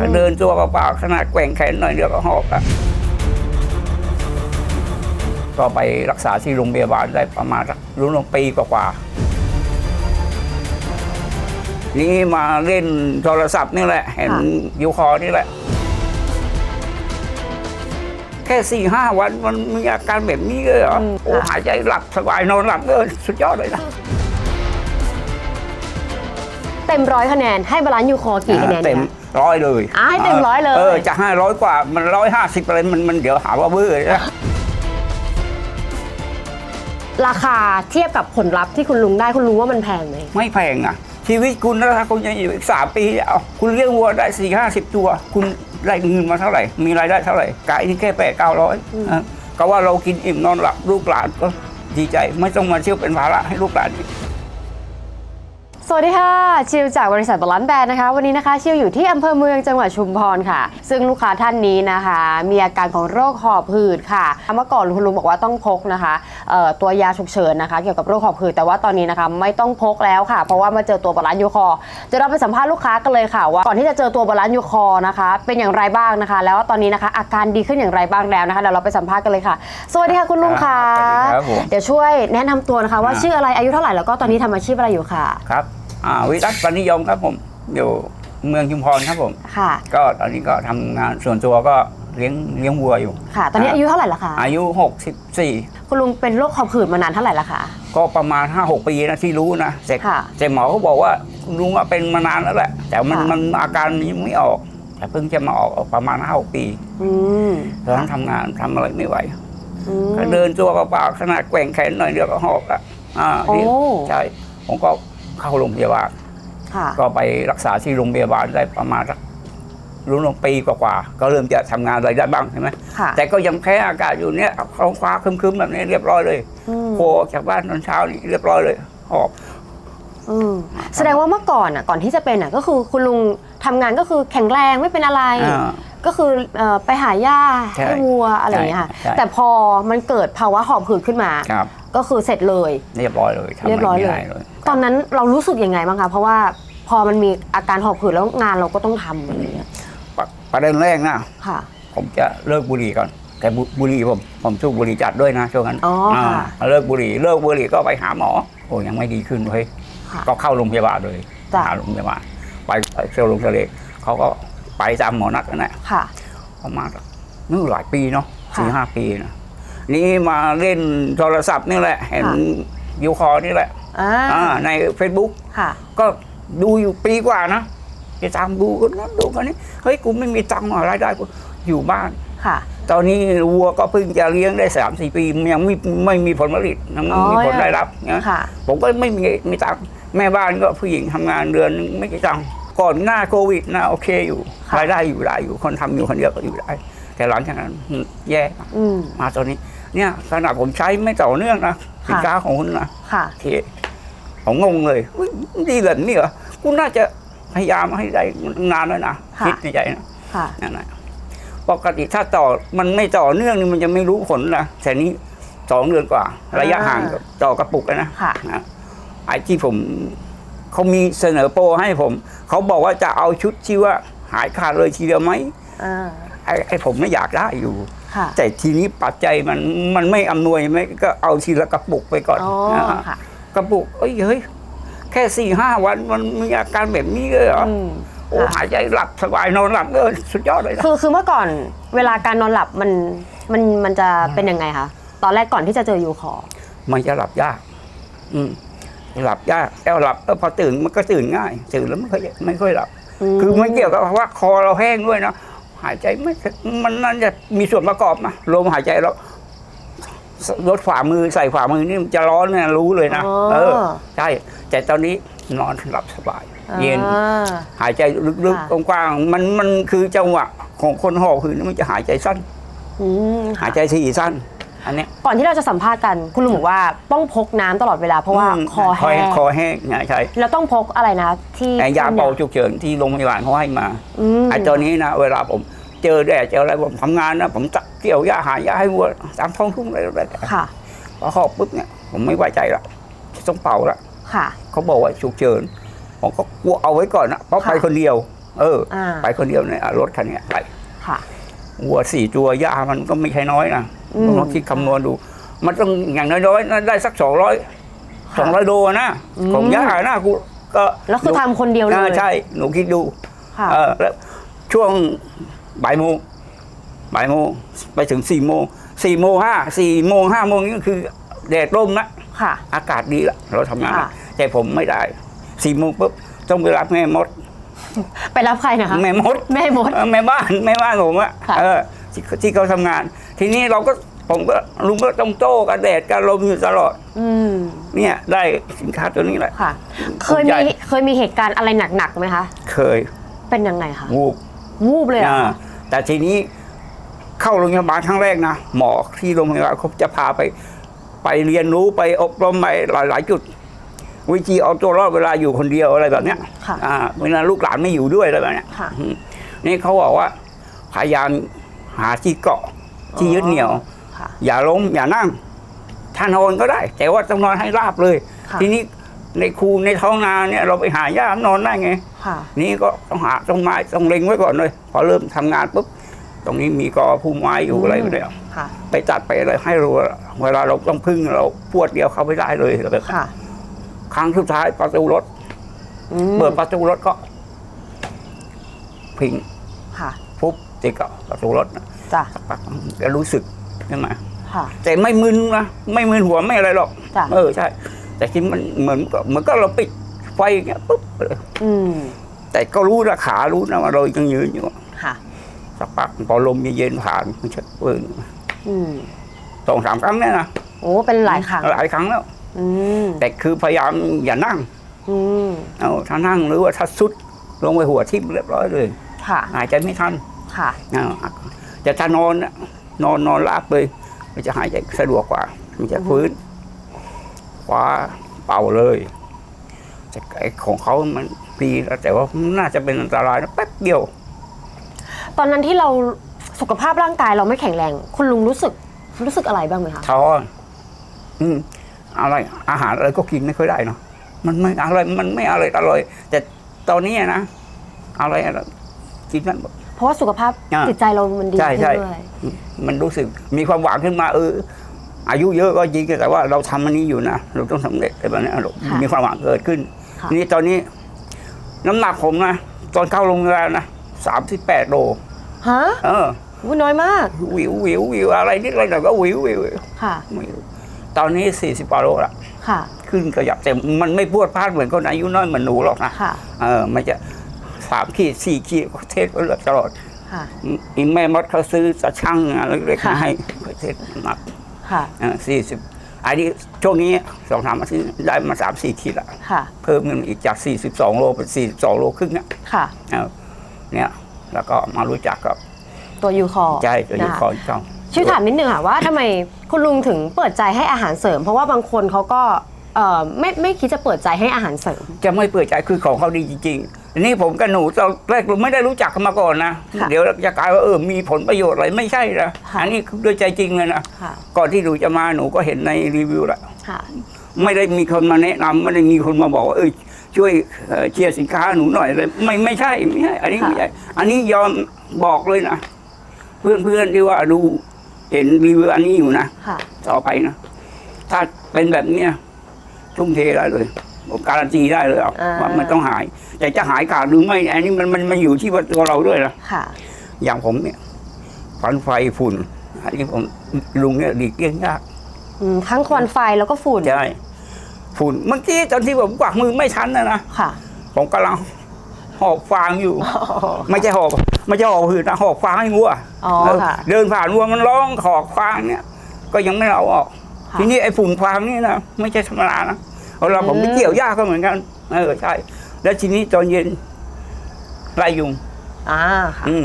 ก็เดินตัวเปล่าๆขนาดแกว่งแขนหน่อยเดียวก็หอบอะก็ไปรักษาที่โรงพยาบาลได้ประมาณสักรู้ลงปีกว่าๆนี่มาเล่นโทรศัพท์นี่แหละ เห็นค่ะยูคอนี่แหละ แค่สี่ห้าวันมันมีอาการแบบนี้เลยเหรออืมโอ้ค่ะหายใจหลับสบายนอนหลับเออสุดยอดเลยนะเต็มร้อยคะแนนให้บาลานซ์ยูคอกี่คะแนนเต็มคะ ร้อยเลยอ่าให้เต็มร้อยเลย เออจะห้าร้อยกว่ามันร้อยห้าสิบอะไรมันมันเดี๋ยวหาว่าเวอร์นะ ราคาเทียบกับผลลัพธ์ที่คุณลุงได้คุณลุงว่ามันแพงไหม ไม่แพงอะ ชีวิตคุณนะถ้าคุณจะอยู่อีกสามปีเอาคุณเลี้ยงวัวได้สี่ห้าสิบตัว คุณได้เงินมาเท่าไหร่ มีรายได้เท่าไหร่กายนี่แค่แปดเก้าร้อยก็ว่าเรากินอิ่มนอนหลับลูกหลานก็ดีใจ ไม่ต้องมาเที่ยวเป็นภาระให้ลูกหลานอีก สวัสดีค่ะ ชิวจากบริษัทบอลันแบรนด์นะคะ วันนี้นะคะ ชิวอยู่ที่อำเภอเมืองจังหวัดชุมพรค่ะ ซึ่งลูกค้าท่านนี้นะคะ มีอาการของโรคหอบหืดค่ะเมื่อก่อนคุณลุงบอกว่าต้องพกนะคะ ตัวยาฉุกเฉินนะคะ เกี่ยวกับโรคหอบหืดแต่ว่าตอนนี้นะคะไม่ต้องพกแล้วค่ะ เพราะว่ามาเจอตัวบาลานซ์ยูคอร์เดี๋ยวเราไปสัมภาษณ์ลูกค้ากันเลยค่ะ ว่าก่อนที่จะเจอตัวบาลานซ์ยูคอร์นะคะ เป็นอย่างไรบ้างนะคะ แล้วตอนนี้นะคะอาการดีขึ้นอย่างไรบ้างแล้วนะคะเดี๋ยวเราไปสัมภาษณ์กันเลยค่ะ สวัสดีค่ะคุณลุงค่ะสวัสดีครับผม เดี๋ยวช่วยแนะนำตัวนะคะว่าอ่าชื่ออะไรอายุเท่าไหร่แล้วก็ตอนนี้ทำอาชีพอะไรอยู่ค่ะครับอ่าวิรัตปนิยมครับผม อยู่เมืองชุมพรครับผม ค่ะ ก็ตอนนี้ก็ทำงานส่วนตัวก็ เลี้ยงเลี้ยงวัวอยู่ ค่ะ ตอนนี้อายุเท่าไหร่ละคะอายุ 64 คุณลุงเป็นโรคหอบหืดมานานเท่าไหร่ละคะ ก็ประมาณ 5-6 ปีนะที่รู้นะแต่ค่ะแต่หมอเขาบอกว่าลุงว่าเป็นมานานแล้วแหละ แต่มันค่ะ มันอาการนี้ไม่ออก แต่เพิ่งจะมาออกประมาณ5-6ปีอืมตอนนั้นทำงานทำอะไรไม่ไหวอืม ก็เดินตัวเปล่าๆขนาดแกว่งแขนหน่อยเดียวก็หอบอะอ่าโอ้นี่ใช่ผมก็เข้าโรงพยาบาล ค่ะ ก็ไปรักษาที่โรงพยาบาลได้ประมาณสัก รู้ลงปีกว่าๆก็เริ่มจะทำงานอะไรได้บ้างใช่ไหมค่ะแต่ก็ยังแพ้อากาศอยู่เนี้ยท้องฟ้าครึมๆแบบนี้เรียบร้อยเลยอืมโผล่ออกจากบ้านตอนเช้านี่เรียบร้อยเลยหอบอืมแสดงว่าเมื่อก่อนอะก่อนที่จะเป็นอะก็คือคุณลุงทำงานก็คือแข็งแรงไม่เป็นอะไรอ่าก็คือเอ่อไปหาหญ้าใช่ให้วัวอะไรอย่างเงี้ยค่ะใช่ใช่แต่พอมันเกิดภาวะหอบหืดขึ้นมาครับก็คือเสร็จเลย เรียบร้อยเลยทำะไเรียบร้อยเลยไม่ได้ตอนนั้นเรารู้สึกยังไงบ้างคะเพราะว่าพอมันมีอาการหอบหืดแล้วงานเราก็ต้องทำอะไรอย่างเงี้ย ปะประเด็นแรกนะค่ะ ผมจะเลิกบุหรี่ก่อน แต่บุบุหรี่ผมผมสูบบุหรี่จัดด้วยนะช่วงนั้นอ๋อค่ะาเลิกบุหรี่เลิกบุหรี่ก็ไปหาหมอ โอ้ยังไม่ดีขึ้นเฮ้ย ค่ะ ก็เข้าโรงพยาบาลเลยจ้ะ หาโรงพยาบาลไปไปเซลล์โรงทะเลเขาก็ไปตามหมอนัดนั่นแหละค่ะ ประมาณนู่นหลายปีเนาะค่ะสี่ห้าปีนะนี่มาเล่นโทรศัพท์นี่แหละ เห็นค่ะ ยูคอนี่แหละอ่าอ่าใน Facebook ค่ะ ก็ดูอยู่ปีกว่านะ จะตามดูกันนั้นดูกันนี้เฮ้ยกูไม่มีตังค์อะไรายได้กูอยู่บ้านค่ะ ตอนนี้วัวก็เพิ่งจะเลี้ยงได้สามสี่ปียังไม่ไม่มีผลผลิตยังไม่มีอ๋อผลได้รับนะค่ะผมก็ไม่มีมีตังค์แม่บ้านก็ผู้หญิงทำงานเดือนนึงไม่กี่ตังค์ก่อนหน้าโควิดนะโอเคอยู่ค่ะรายได้อยู่ได้อยู่คนทำอยู่คนเดียวก็อยู่ได้แต่หลังจากนั้นอืมแย่อืมมาตอนนี้ เนี่ยขนาดผมใช้ไม่ต่อเนื่องนะสินค้าของคุณนะค่ะโอเคผมงงเลยอุ๊ยดีเหรอนี่เหรอกูน่าจะ พยายามให้ได้นานแล้วนะค่ะ คิดในใจนะค่ะ นั่นแหละปกติถ้าต่อมันไม่ต่อเนื่องนี่มันจะไม่รู้ผลนะแต่นี้สองเดือนกว่า ระยะห่างกับต่อกระปุกอะนะค่ะ นะไอ้ที่ผมเขามีเสนอโปรให้ผม เขาบอกว่าจะเอาชุดที่ว่าหายขาดเลยทีเดียวไหมอ่าไอ้ไอ้ผมไม่อยากได้อยู่ ค่ะแต่ทีนี้ปัจจัยมันมันไม่อำนวยไม่ก็เอาทีละกระปุกไปก่อนอ๋อนะ ค่ะ กระปุกเอ้ยเฮ้ย แค่สี่ห้าวันมันมีอาการแบบนี้เลยเหรออืมโอ้ค่ะหายใจหลับสบายนอนหลับเออสุดยอดเลยนะคือคือเมื่อก่อนเวลาการนอนหลับมันมันมันจะเป็นยังไงคะตอนแรกก่อนที่จะเจอยูคอร์มันจะหลับยาก อืมหลับยากแล้วหลับเออพอตื่นมันก็ตื่นง่ายตื่นแล้วไม่ค่อยไม่ค่อยหลับ คือไม่เกี่ยวกับว่าคอเราแห้งด้วยนะหายใจไม่มันนั่นจะมีส่วนประกอบนะลมหายใจเราลดฝ่ามือใส่ฝ่ามือนี่มันจะร้อนเนี่ยรู้เลยนะอ๋อเออ ใช่ แต่ตอนนี้นอนหลับสบาย เย็น อ่า หายใจลึกค่ะ ๆกว้างๆมันมันคือจังหวะของคนหอบหืดมันจะหายใจสั้น อืมหายใจถี่สั้น อันเนี้ยก่อนที่เราจะสัมภาษณ์กัน คุณลุงบอกว่าต้องพกน้ำตลอดเวลาเพราะว่าอืมคอแห้งคอแห้งนะใช่แล้วต้องพกอะไรนะ ที่แต่ยาที่เป่านี่ยฉุกเฉินที่โรงพยาบาลเขาให้มา อืมไอ้ตัวนี้นะเวลาผมเจอแดดเจออะไรผมทำงานนะผมจะเกี่ยวหญ้าหาหญ้าให้วัวตามท้องทุ่งอะไรอะไรแต่ค่ะ พอหอบปุ๊บเนี่ยผมไม่ไว้ใจละต้องเป่าละ ค่ะ เขาบอกว่าฉุกเฉินผมก็กลัวเอาไว้ก่อนนะเพราะค่ะไปคนเดียว เอออ่าไปคนเดียวเนี่ยเอารถคันเนี้ยไปค่ะวัวสี่ตัวยามันก็ไม่ใช่น้อยนะอืมลองคิดคำนวณดู มันต้องอย่างน้อยๆได้สักสองร้อยสองร้อยโลนะอืมของยานะกูก็แล้วคือทำคนเดียวเลยอ่าใช่ หนูคิดดูค่ะเออแล้วช่วงบ่ายโมงบ่ายโมงไปถึงสี่โมงสี่โมงห้าสี่โมงห้าโมงนี่ก็คือแดดร่มนะ ค่ะ อากาศดีละเราทำงาน ค่ะ แต่ผมไม่ได้สี่โมงปุ๊บต้องไปรับแม่มด ไปรับใครนะคะ แม่มดแม่มดเออแม่บ้านแม่บ้านผมอะค่ะ เออที่ที่เขาทำงาน ทีนี้เราก็ผมก็ลุงก็ต้องโต้กับแดดกับลมอยู่ตลอด อืมเนี่ยได้สินค้าตัวนี้แหละ ค่ะ เคยภูมิใจมีเคยมีเหตุการณ์อะไรหนักๆไหมคะ เคยเป็นยังไงคะวูบวูบเลยเหรออ่าคะแต่ทีนี้เข้าโรงพยาบาลครั้งแรกนะหมอที่โรงพยาบาลเขาจะพาไป ไปเรียนรู้ไปอบรมไปหลาย ๆ จุด วิธีเอาตัวรอดเวลาอยู่คนเดียวอะไรแบบเนี้ยค่ะ อ่าเวลาลูกหลานไม่อยู่ด้วยอะไรแบบเนี้ยค่ะ อืมนี่เขาบอกว่าพยายามหาที่เกาะที่ยึดเหนี่ยว ค่ะ อย่าล้มอย่านั่งถ้านอนก็ได้ แต่ว่าต้องนอนให้ราบเลย ค่ะ ทีนี้ในคูในท้องนาเนี่ยเราไปหาหญ้านอนได้ไง ค่ะ นี่ก็ต้องหาต้องไม้ต้องเล็งไว้ก่อนเลย พอเริ่มทำงานปุ๊บตรงนี้มีกอพุ่มไม้อยู่อะไรอยู่เนี่ยค่ะ ไปตัดไปอะไรให้รู้ว่า เวลาเราต้องพึ่งเราปวดเดียวเข้าไม่ได้เลยแบบค่ะ ครั้งสุดท้ายประตูรถอืมเปิดประตูรถก็พิงค่ะปุ๊บติดกับประตูรถนะจ้ะสักพักก็รู้สึกใช่ไหมค่ะ แต่ไม่มึนนะไม่มึนหัวไม่อะไรหรอกจ้ะ เออใช่ แต่ที่มันเหมือนกับเหมือนก็เราปิดไฟอย่างเงี้ยปุ๊บเลยอืมแต่ก็รู้นะขารู้นะว่าเรายังยืนอยู่ ค่ะ สักพักพอลมเย็นๆผ่านมันชักเปิงอืม สองสามครั้งเนี่ยนะโอ้เป็นหลายครั้งหลายครั้งแล้วอืมแต่คือพยายามอย่านั่งอืมเอาถ้านั่งหรือว่าถ้าสุดลงไปหัวทิ่มเรียบร้อยเลยค่ะหายใจไม่ทันค่ะเอาแต่ถ้านอนน่ะนอนนอนราบเลยมันจะหายใจสะดวกกว่า มันจะฟื้นคว้าเป่าเลยแต่ไอ้ของเขามันดีแล้วแต่ว่ามันน่าจะเป็นอันตรายนะแป๊บเดียว ตอนนั้นที่เราสุขภาพร่างกายเราไม่แข็งแรง คุณลุงรู้สึก รู้สึกอะไรบ้างไหมคะท้ออืมอะไรอาหารอะไรก็กินไม่ค่อยได้เนาะมันไม่อะไรมันไม่อร่อยอร่อย แต่ตอนนี้นะอะไรอะไรกินมันหมดเพราะว่าสุขภาพอ่าจิตใจเรามันดีใช่ขึ้นใช่ด้วยมันรู้สึกมีความหวังขึ้นมา เออ อายุเยอะก็จริงแต่ว่าเราทำอันนี้อยู่นะเราต้องสำเร็จอะไรแบบนี้เรามีความหวังเกิดขึ้นค่ะนี่ตอนนี้ น้ำหนักผมนะตอนเข้าโรงพยาบาลนะสามสิบแปดโลฮะเออ อุ๊ยน้อยมาก วิววิววิวอะไรนิดอะไรหน่อยก็วิววิววิวค่ะ วิวตอนนี้สี่สิบกว่าโลละค่ะ ขึ้นขยับแต่มันไม่พรวดพลาดเหมือนคนอายุน้อยเหมือนหนูหรอกนะค่ะ เออมันจะสามขีดสี่ขีดเทสก็เลือกตลอดค่ะ อีแม่มดเขาซื้อตะช่างอะไรเล็กๆค่ะมาให้ก็เทสหนักค่ะ สี่สิบอันนี้ช่วงนี้สองสามอาทิตย์ได้มาสามสี่ขีดละค่ะ เพิ่มเงินอีกจากสี่สิบสองโลเป็นสี่สิบสองโลครึ่งเนี่ยค่ะ เออเนี่ย แล้วก็มารู้จักกับ ตัวยูคอใจตัวนี้นะคะคอยเข้าช่วยถามนิดนึงค่ะว่าทำไมคุณลุงถึงเปิดใจให้อาหารเสริม เพราะว่าบางคนเขาก็เอ่อไม่ไม่คิดจะเปิดใจให้อาหารเสริม จะไม่เปิดใจคือของเขาดีจริงๆอันนี้ผมกับหนูตอนแรกเราไม่ได้รู้จักกันมาก่อนนะค่ะเดี๋ยวจะกลายว่าเออมีผลประโยชน์อะไรไม่ใช่นะค่ะอันนี้คือด้วยใจจริงเลยนะค่ะก่อนที่หนูจะมาหนูก็เห็นในรีวิวแล้วค่ะไม่ได้มีคนมาแนะนำไม่ได้มีคนมาบอกว่าเออช่วยเอ่อเชียร์สินค้าหนูหน่อยเลยไม่ไม่ใช่ไม่ใช่อันนี้ไม่ใช่อันนี้ยอมบอกเลยนะ เพื่อนเพื่อนๆที่ว่าดูเห็นรีวิวอันนี้อยู่นะค่ะ ต่อไปนะ ถ้าเป็นแบบเนี้ยทุ่มเทได้เลยผมการันตีได้เลยอะอ่า ว่ามันต้องหาย แต่จะหายขาดหรือไม่ อันนี้มันมันมันอยู่ที่ว่าตัวเราด้วยนะค่ะ อย่างผมเนี่ยฟันไฟฝุ่น อันนี้ผมลุงเนี่ยดีเลี่ยงยากอืมทั้งควันไฟแล้วก็ฝุ่น ใช่ฝุ่นเมื่อกี้ตอนที่ผมกวักมือไม่ทันนะนะ ค่ะ ผมกำลัง หอบฟางอยู่ ไม่ใช่หอบไม่ใช่หอบหืดนะหอบฟางให้วัวอ๋อเออค่ะเดินผ่านวัวมันร้องหอบฟางเนี่ย ก็ยังไม่เอาออกค่ะทีนี้ไอ้ฝุ่นฟางนี่นะไม่ใช่ธรรมดานะเอาเราผมไปอืมเกี่ยวหญ้าก็เหมือนกันเออใช่ แล้วทีนี้ตอนเย็นไล่ยุงอ่าค่ะอืม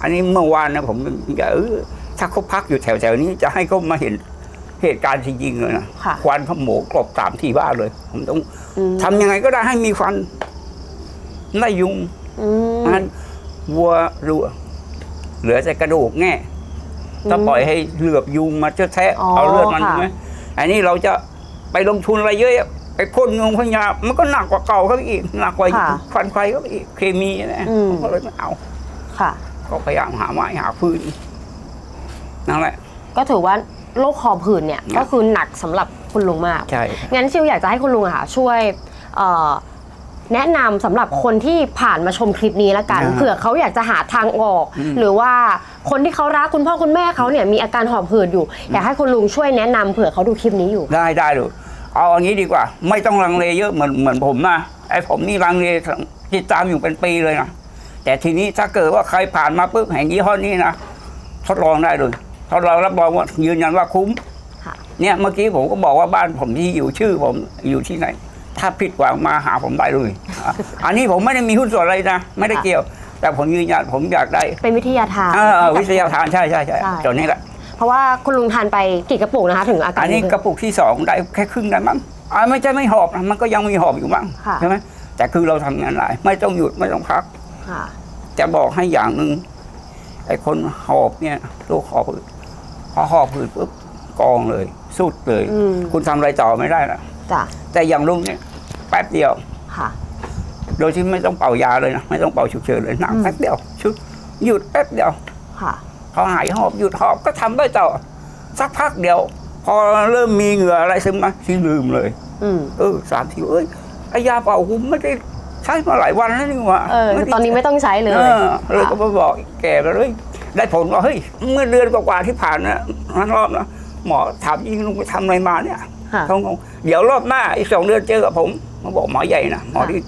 อันนี้เมื่อวานนะผมจะเออถ้าเขาพักอยู่แถวๆนี้จะให้เขามาเห็นเหตุการณ์จริงๆเลยนะค่ะควันขโมงกลบตามที่บ้านเลย ผมต้องอืมทำยังไงก็ได้ให้มีควัน ไล่ยุงอืมงั้นวัวรัวเหลือแต่กระดูกแง่ถ้าปล่อยให้เหลือบยุงมาเจ้าแทะอ๋อเอาเลือดมันค่ะใช่ไหมอันนี้เราจะไปลงทุนอะไรเยอะไอ้พ่นงงพญามันก็หนักกว่าเก่าเขาอีกหนักกว่าค่ะฟันไฟก็อีกเคมีนะอืมผมก็เลยไม่เอาค่ะ ก็พยายามหาไม้หาฟืนนั่นแหละ ก็ถือว่าโรคหอบหืดเนี่ยครับก็คือหนักสำหรับคุณลุงมากใช่งั้นชิวอยากจะให้คุณลุงอะค่ะช่วยเอ่อ แนะนำสำหรับคนที่ผ่านมาชมคลิปนี้แล้วกันอ่าเผื่อเขาอยากจะหาทางออกอืมหรือว่าคนที่เขารักคุณพ่อคุณแม่เขาเนี่ยมีอาการหอบหืดอยู่ อยากให้คุณลุงช่วยแนะนำเผื่อเขาดูคลิปนี้อยู่ ได้ได้เลยเอาอย่างนี้ดีกว่า ไม่ต้องลังเลเยอะเหมือนเหมือนผมนะไอ้ผมนี่ลังเลติดตามอยู่เป็นปีเลยนะแต่ทีนี้ถ้าเกิดว่าใครผ่านมาปุ๊บแห่งยี่ห้อนี้นะทดลองได้เลยทดลองรับรองว่ายืนยันว่าคุ้ม ค่ะ เนี่ยเมื่อกี้ผมก็บอกว่าบ้านผมที่อยู่ชื่อผมอยู่ที่ไหน ถ้าผิดหวังมาหาผมได้เลยอะอันนี้ผมไม่ได้มีหุ้นส่วนอะไรนะ ไม่ได้เกี่ยว แต่ผมยืนยันผมอยากได้เป็นวิทยาทาน เออเออวิทยาทานใช่ใช่ใช่ใช่ตัวนี้แหละ เพราะว่าคุณลุงทานไปกี่กระปุกนะคะ ถึงอาการอันนี้ดีขึ้กระปุกที่สองได้แค่ครึ่งได้มั้งอ่าไม่ใช่ไม่หอบนะมันก็ยังมีหอบอยู่บ้างค่ะ ใช่ไหมแต่คือเราทำงานหลาย ไม่ต้องหยุดไม่ต้องพัก ค่ะ จะบอกให้อย่างหนึ่งไอ้คนหอบเนี่ยโรคหอบหืดพอหอบหืดปุ๊บกองเลย สุดเลย อืม คุณทำอะไรต่อไม่ได้ละ จ้ะแต่อย่างลุงเนี่ยแป๊บเดียว ค่ะ โดยที่ไม่ต้องเป่ายาเลยนะไม่ต้องเป่าฉุกเฉินเลยนั่งอืม แป๊บเดียวชุดหยุดแป๊บเดียวค่ะพอหายหอบหยุดหอบก็ทำได้ต่อสักพักเดียว พอเริ่มมีเหงื่ออะไรซึมมาที่ลืมเลย อืมเออสามทีเอ้ยไอยาเป่าหุมไม่ได้ใช้มาหลายวันแล้วนี่หว่าเออไม่ได้ตอนนี้ไม่ต้องใช้เลยเออเลยก็มาบอกแกไปเลยได้ผลว่าเฮ้ยเมื่อเดือนกว่าๆที่ผ่านนะนั้นรอบนะหมอถามยิงลุงไปทำอะไรมาเนี่ยค่ะ เขางงเดี๋ยวรอบหน้าอีกสองเดือนเจอกับผมมาบอกหมอใหญ่นะหมอที่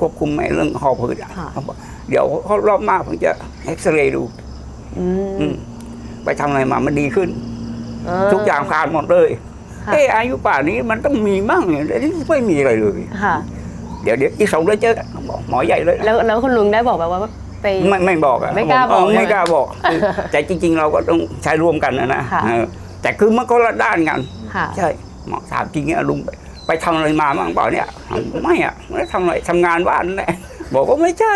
ควบคุมไอ้เรื่องหอบผืดอะค่ะเขาบอกเดี๋ยวเขารอบหน้าผมจะเอ็กซเรย์ดูอือืมมไปทำอะไรมามันดีขึ้นเทุกอย่างผ่านหมดเลยค่ะเอออายุป่านนี้มันต้องมีมั่งเนี่ยแต่นี่ไม่มีอะไรเลยค่ะเดี๋ยวเดี๋ยวอีกสองเดือนเจอกันบอกหมอใหญ่เลยนะแล้วแล้วคุณลุงได้บอกแบบว่าไปไม่ไม่บอกอะไม่กล้าผมบอกเไม่เลยกล้าบอกคือแต่จริง ๆ เราก็ต้องใช้ร่วมกันนะนะค่ะเออแต่คือมันก็ละด้านกันค่ะใช่หมอ ถามจริงเนี่ยลุงไปไปทำอะไรมาบ้างเปล่าเนี่ยไม่อะไม่ได้ทำอะไรทำงานบ้านนั่นแหละบอกว่าไม่ใช่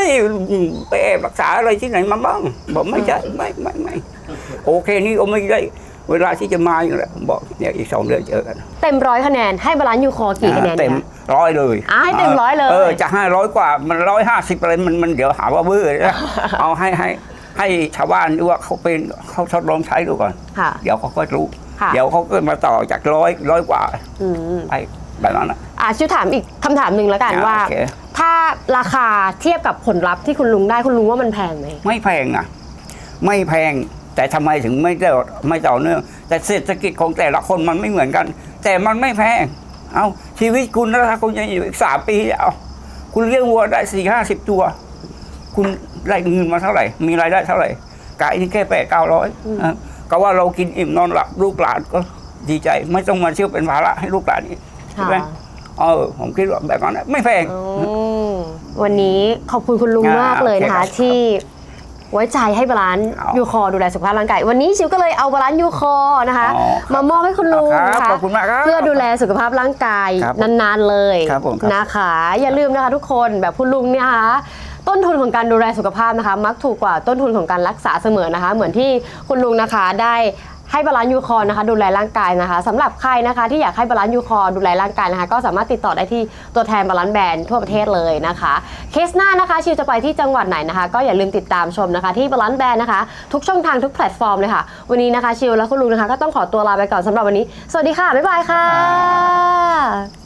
ไปแอบรักษาอะไรที่ไหนมาบ้างบอกไม่ใช่ไม่ไม่ไม่โอเคนี่ก็ไม่ได้เวลาที่จะมาอยู่แล้วบอกเนี่ยอีกสองเดือนเจอกันเต็มร้อยคะแนนให้บาลานซ์ยูคอกี่คะแนนเต็มคะร้อยเลยอะให้เต็มร้อยเลยเออจะห้าร้อยกว่ามันร้อยห้าสิบอะไรมันมันเดี๋ยวหาว่าเบื่อนะเอาให้ให้ให้ชาวบ้านดูว่าเขาเป็นเขาทดลองใช้ดูก่อนค่ะเดี๋ยวเขาก็รู้ค่ะ เดี๋ยวเขาก็มาต่อจากร้อยร้อยกว่าอืมไปแบบนั้นนะอะชิวถามอีกคำถามหนึ่งแล้วกันอะว่าโอเคถ้าราคาเทียบกับผลลัพธ์ที่คุณลุงได้คุณลุงว่ามันแพงไหมไม่แพงอะ ไม่แพงแต่ทำไมถึงไม่ได้ไม่ต่อเนื่องแต่เศรษฐกิจของแต่ละคนมันไม่เหมือนกัน แต่มันไม่แพง เอาชีวิตคุณนะถ้าคุณจะอยู่อีกสามปีเอาคุณเลี้ยงวัวได้สี่ห้าสิบตัว คุณได้เงินมาเท่าไหร่ มีรายได้เท่าไหร่กายนี่แค่แปดเก้าร้อย ก็ว่าเรากินอิ่มนอนหลับลูกหลานก็ดีใจ ไม่ต้องมาเชื่อเป็นภาระให้ลูกหลานอีกใช่ไหมค่ะเออผมคิดว่าแบบนั้นนะไม่แพงอืมวันนี้ขอบคุณคุณลุงอ่ามากเลยนะคะโอเคครับที่ไว้ใจให้บาลานซ์เอายูคอดูแลสุขภาพร่างกาย วันนี้ชิวก็เลยเอาบาลานซ์ยูคอนะคะอ๋อครับมามอบให้คุณลุงครับนะคะขอบคุณมากครับเพื่อดูแลสุขภาพร่างกายครับนานๆเลยครับผมครับนะคะ อย่าลืมนะคะทุกคนแบบคุณลุงเนี่ยนะคะ ต้นทุนของการดูแลสุขภาพนะคะ มักถูกกว่าต้นทุนของการรักษาเสมอนะคะ เหมือนที่คุณลุงนะคะได้ให้บาลานซ์ยูคอนะคะ ดูแลร่างกายนะคะสำหรับใครนะคะ ที่อยากให้บาลานซ์ยูคอดูแลร่างกายนะคะ ก็สามารถติดต่อได้ที่ตัวแทนบาลานซ์แบรนด์ทั่วประเทศเลยนะคะ เคสหน้านะคะ ชิวจะไปที่จังหวัดไหนนะคะ ก็อย่าลืมติดตามชมนะคะ ที่บาลานซ์แบรนด์นะคะ ทุกช่องทางทุกแพลตฟอร์มเลยค่ะ วันนี้นะคะชิวและคุณลุงนะคะ ก็ต้องขอตัวลาไปก่อนสำหรับวันนี้ สวัสดีค่ะบ๊ายบายค่ะ